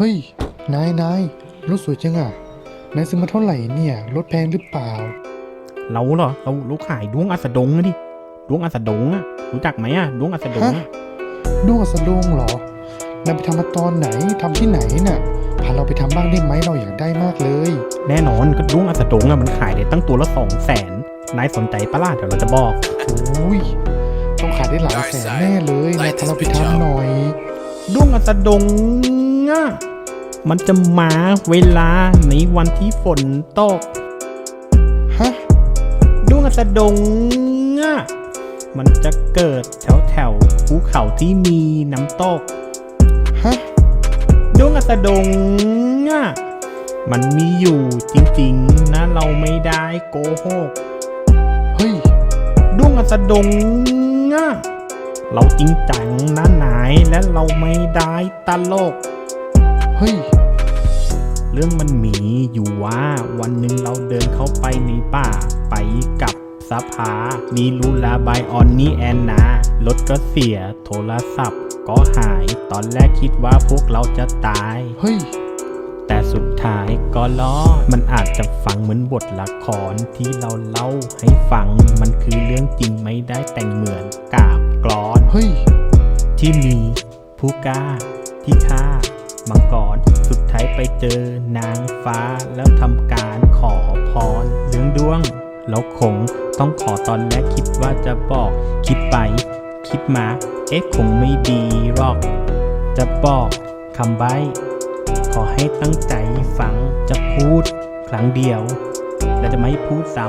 เฮ้ย นายนายรถสวยจังอะ นายซื้อมาเท่าไหร่เนี่ย รถแพงหรือเปล่า เราเหรอ เราเราขายดวงอัสดงนะดิ ดวงอัสดงอะรู้จักไหมอะดวงอัสดงอะฮะด้วงสะดงเหรอนายไปทำมาตอนไหนทำที่ไหนน่ะ พาเราไปทำบ้างได้ไหมเราอยากได้มากเลย แน่นอนก็ดวงอัสดงอะมันขายได้ตั้งตัวละสองแสนนายสนใจปะล่ะเดี๋ยวเราจะบอกโอ้ยต้องขายได้หลายแสนแน่เลยนายพาเราไปทำหน่อยดวงอัสดง อะมันจะมาเวลาในวันที่ฝนตก ฮะดวงอัสดงอะมันจะเกิดแถวแถวๆภูเขาที่มีน้ำตก ฮะดวงอัสดงอะมันมีอยู่จริงๆ นะเราไม่ได้โกหก เฮ้ยดวงอัสดงอะเราจริงจังนะนายและเราไม่ได้ตลก เฮ้ย เรื่องมันมีอยู่ว่าวันหนึ่งเราเดินเข้าไปในป่า ไปกับสภา มีลูลาบายออนนี่แอนนารถก็เสียโทรศัพท์ ก็หายตอนแรกคิดว่าพวกเราจะตาย เฮ้ยแต่สุดท้ายก็รอดมันอาจจะฟังเหมือนบทละครที่เราเล่าให้ฟัง มันคือเรื่องจริงไม่ได้แต่งเหมือนกาบกรอน เฮ้ย ที่มีผู้กล้าที่ฆ่า มังกร สุดท้ายไปเจอนางฟ้าแล้วทำการขอพรเรื่องดวงเราคงต้องขอตอนแรกคิดว่าจะบอกคิดไป คิดมา เอ๊ะคงไม่ดีหรอก จะบอกคำใบ้ขอให้ตั้งใจฟังจะพูดครั้งเดียว และจะไม่พูดซ้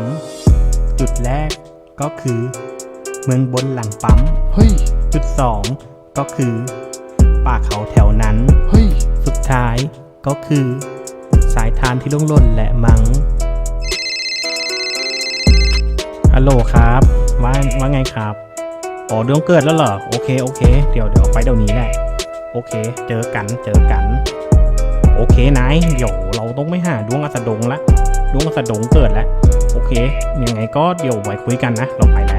ำจุดแรกก็คือ เมืองบนหลังปั๊มเฮ้ยจุดสองก็คือ ป่าเขาแถวนั้นเฮ้ยสุดท้าย ก็คือ สายทานที่ล่วงหล่นและมังฮัลโหลครับ ว่าว่าไงครับ อ๋อดวงเกิดแล้วเหรอ โอเคโอเค เดี๋ยวเดี๋ยวไปเดี๋ยวนี้แหละ โอเค เจอกันเจอกัน โอเคนายเดี๋ยวเราต้องไปหาดวงอัสดงละดวงอัสดงเกิดแล้ว โอเค ยังไงก็เดี๋ยวไว้คุยกันนะ เราไปแล้ว